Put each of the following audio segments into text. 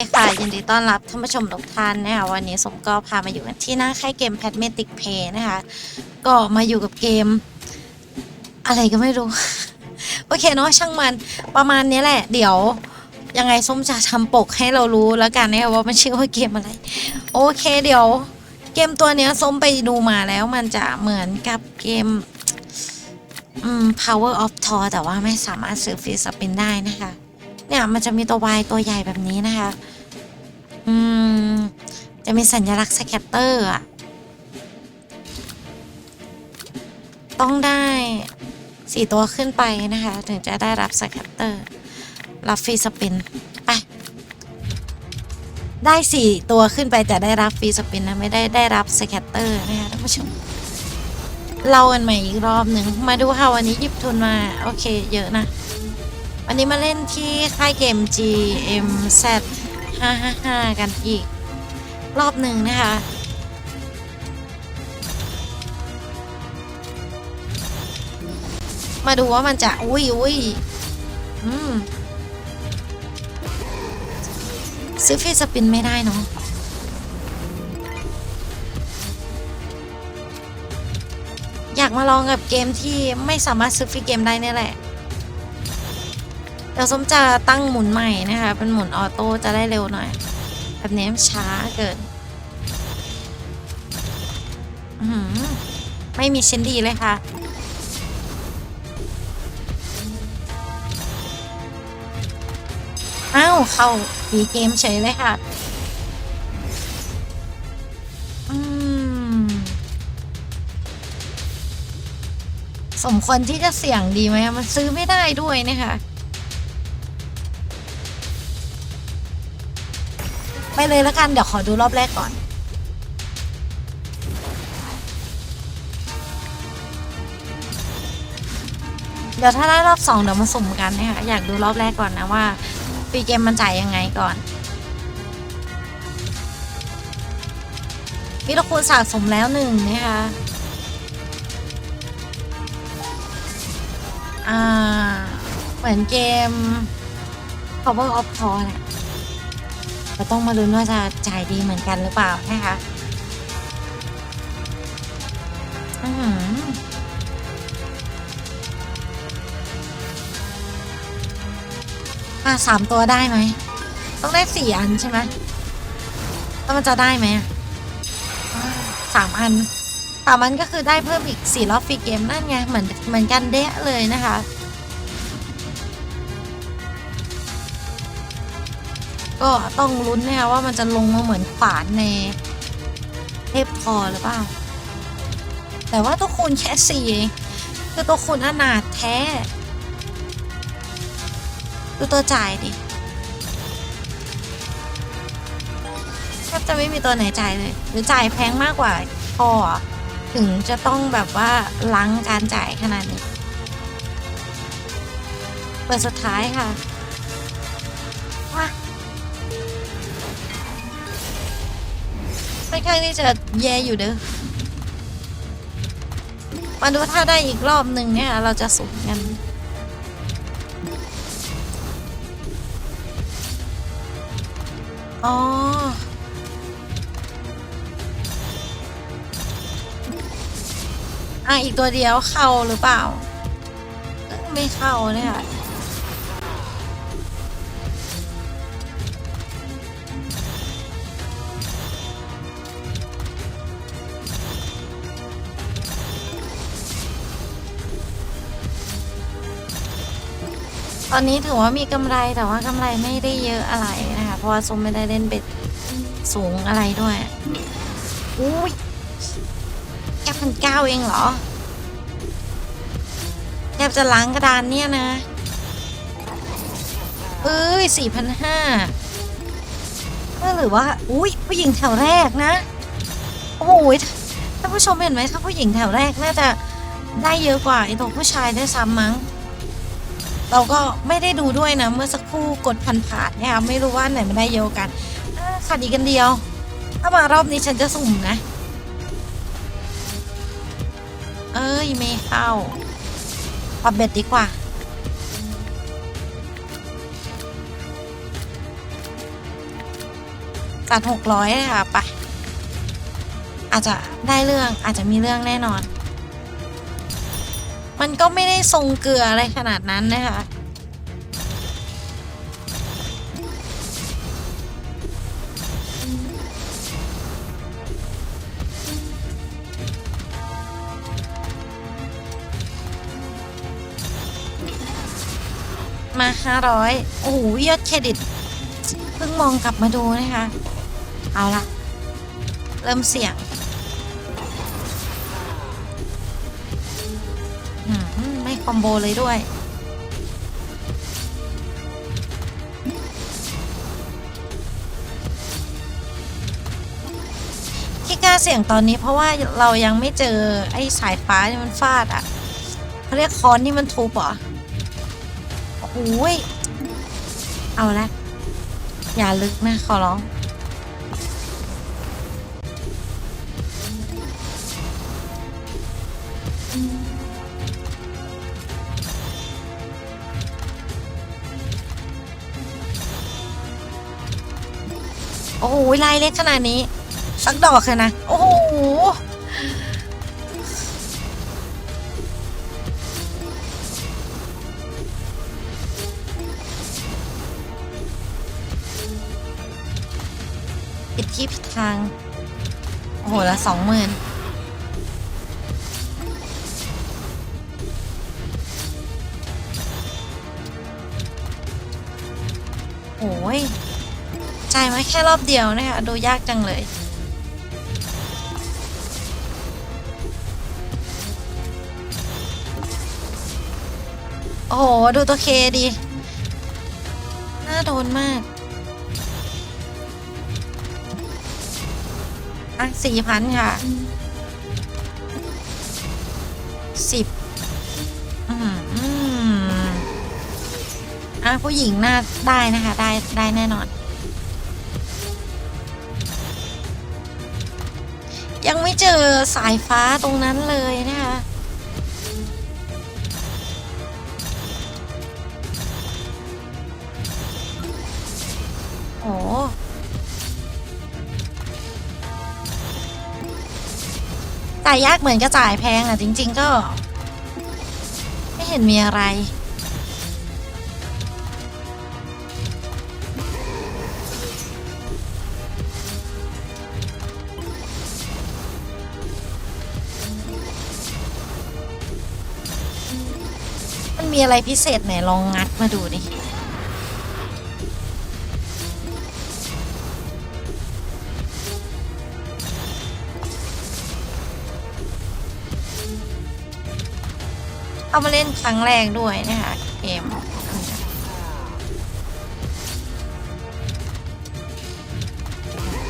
ค่ะยินดีต้อนรับท่านผู้ชมทุกท่านนะคะวันนี้สมก็พามาอยู่กันที่หน้าค่ายเกม p a d m a t i c Play นะคะก็มาอยู่กับเกม อะไรก็ไม่รู้ โอเคเนาะช่างมันประมาณนี้แหละ เดี๋ยวยังไงส้มจะทำปกให้เรารู้แล้วกันนะคะว่ามันชื่อว่าเกมอะไร โอเคเดี๋ยว เกมตัวเนี้ยส้มไปดูมาแล้วมันจะเหมือนกับเกมอืม Power of Thor แต่ว่าไม่สามารถซื้อฟรีสปินได้นะคะ เนี่ยมันจะมีตัว Y ตัวใหญ่แบบนี้นะคะ อืม จะมีสัญลักษณ์สแกตเตอร์อะต้องได้สี่ตัวขึ้นไปนะคะ ถึงจะได้รับสแกตเตอร์ รับฟรีสปิน ไป ได้สี่ตัวขึ้นไปแต่ได้รับฟรีสปินนะ ไม่ได้ได้รับสแกตเตอร์นะคะท่านผู้ชมเรากันใหม่อีกรอบหนึ่งมาดูค่ะวันนี้หยิบทุนมา โอเค เยอะนะ วันนี้มาเล่นที่ค่ายเกม GMZ 555 กันอีก รอบหนึ่งนะคะ มาดูว่ามันจะ อุ้ยอุ้ยอืมซื้อฟีสปินไม่ได้เนาะอยากมาลองกับเกมที่ไม่สามารถซื้อฟรีเกมได้นี่แหละ ดี๋ยวส้มจะตั้งหมุนใหม่นะคะ เป็นหมุนออโต้จะได้เร็วหน่อย แบบนี้ช้าเกินไม่มีชิ้นดีเลยค่ะ อ้าว เข้าปีเกมเฉยเลยค่ะอืมสมควรที่จะเสี่ยงดีไหมมันซื้อไม่ได้ด้วยนะคะ ไปเลยแล้วกัน เดี๋ยวขอดูรอบแรกก่อน เดี๋ยวถ้าได้รอบสองเดี๋ยวมาสุ่มกันนะคะอยากดูรอบแรกก่อนนะว่าฟีเกมมันจ่ายยังไงก่อนวิโรคูณสะสมแล้วหนึ่งนะคะอ่าเหมือนเกม Power of Thor เนี่ย เราต้องมาลุ้นว่าจะจ่ายดีเหมือนกันหรือเปล่านะคะอะสามตัวได้ไหม ต้องได้สี่อันใช่ไหมแล้วมันจะได้ไหมสามอันสามอันก็คือได้เพิ่มอีกสี่รอบฟรีเกมนั่นไง เหมือนเหมือนกันเดะเลยนะคะ ก็ต้องลุ้นนะคะว่ามันจะลงมาเหมือนขวานในเทพทอหรือเปล่า แต่ว่าตัวคูณแค่สี่คือตัวคูณอนาถแท้ ดูตัวจ่ายดิแทบจะไม่มีตัวไหนจ่ายเลย หรือจ่ายแพงมากกว่าพอถึงจะต้องแบบว่าล้างการจ่ายขนาดนี้ เปิดสุดท้ายค่ะ อนข้างที่จะแย่อยู่เด้อ มาดูถ้าได้อีกรอบหนึ่งเนี่ย เราจะสุ่มกันอ๋ออะอีกตัวเดียวเข้าหรือเปล่า ไม่เข้าเนี่ย ตอนนี้ถือว่ามีกำไรแต่ว่ากำไรไม่ได้เยอะอะไรนะคะ เพราะว่าส้มไม่ได้เล่นเบ็ดสูงอะไรด้วย อุ้ยแค่พันเก้าเองเหรอแทบจะล้างกระดานเนี่ยนะ เอ้ยสี่พันห้าหรือว่า อุ้ยผู้หญิงแถวแรกนะ โอ้โหท่านผู้ชมเห็นไหมถ้าผู้หญิงแถวแรกน่าจะได้เยอะกว่าไอ้ตัวผู้ชายได้วยซ้ำมั้ง เราก็ไม่ได้ดูด้วยนะ เมื่อสักครู่กดผ่านผ่านเนี่ยไม่รู้ว่าอันไหนมันได้เยอะกันขาดอีกกันเดียว ถ้ามารอบนี้ฉันจะสุ่มนะ เอ้ยไม่เข้าปรับเบ็ดดีกว่าจัดหกร้อยค่ะไป อาจจะได้เรื่องอาจจะมีเรื่องแน่นอน มันก็ไม่ได้ทรงเกลืออะไรขนาดนั้นนะคะ มาห้าร้อยโอ้โหยอดเครดิต เพิ่งมองกลับมาดูนะคะ เอาละเริ่มเสี่ยง อมโบเลยด้วย ที่กล้าเสี่ยงตอนนี้เพราะว่าเรายังไม่เจอไอ้สายฟ้าที่มันฟาดอะเขาเรียกค้อนที่มันทุบเหรอโอ้ย เอาละ อย่าลึกนะ ขอร้อง โอ้โหลายเล็กขนาดนี้ สักดอกเลยนะ โอ้โหผิดที่ผิดทาง โอ้โห ละสองหมื่นโอ้ย จ่ายมาแค่รอบเดียวนะคะ ดูยากจังเลย โอ้โห ดูตัวเคดี น่าโดนมากอะสี่พันค่ะสิบอืมอะผู้หญิงน่าได้นะคะ ได้ได้แน่นอน ยังไม่เจอสายฟ้าตรงนั้นเลยนะคะโอ้จ่ายยากเหมือนกับจ่ายแพงอะ จริง ๆ ก็ ไม่เห็นมีอะไร มีอะไรพิเศษไหนลองงัดมาดูดิเอามาเล่นครั้งแรกด้วยนะคะเกม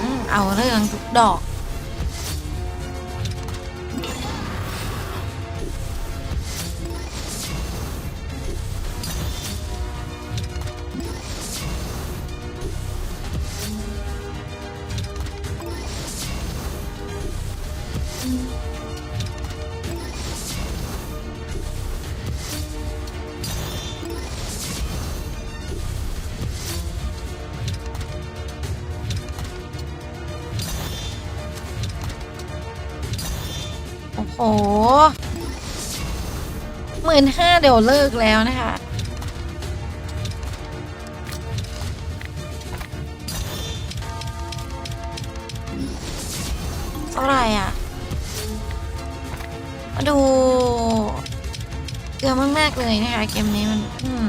อืมเอาเรื่องทุกดอก โอ้หมื่นห้าเดี๋ยวเลิกแล้วนะคะเท่าไหร่อะ มาดู เกลือมาก ๆ เลยนะคะ เกมนี้มันอืม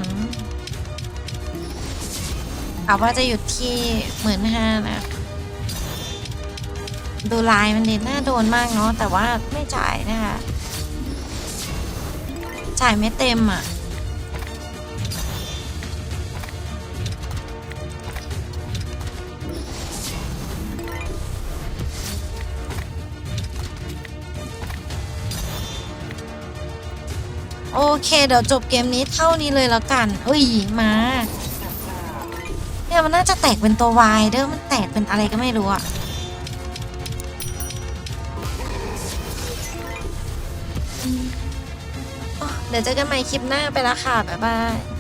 กะว่าจะหยุดที่หมื่นห้านะ ดูลายมันเด่นน่าโดนมากเนาะแต่ว่าไม่จ่ายนะคะ จ่ายไม่เต็มอะโอเค เดี๋ยวจบเกมนี้เท่านี้เลยแล้วกันเอ้ยมาเนี่ยมันน่าจะแตกเป็นตัววายเด้อมันแตกเป็นอะไรก็ไม่รู้อะ ดี๋ยวเจอกันใหม่คลิปหน้าไปละค่ะ บ๊ายบาย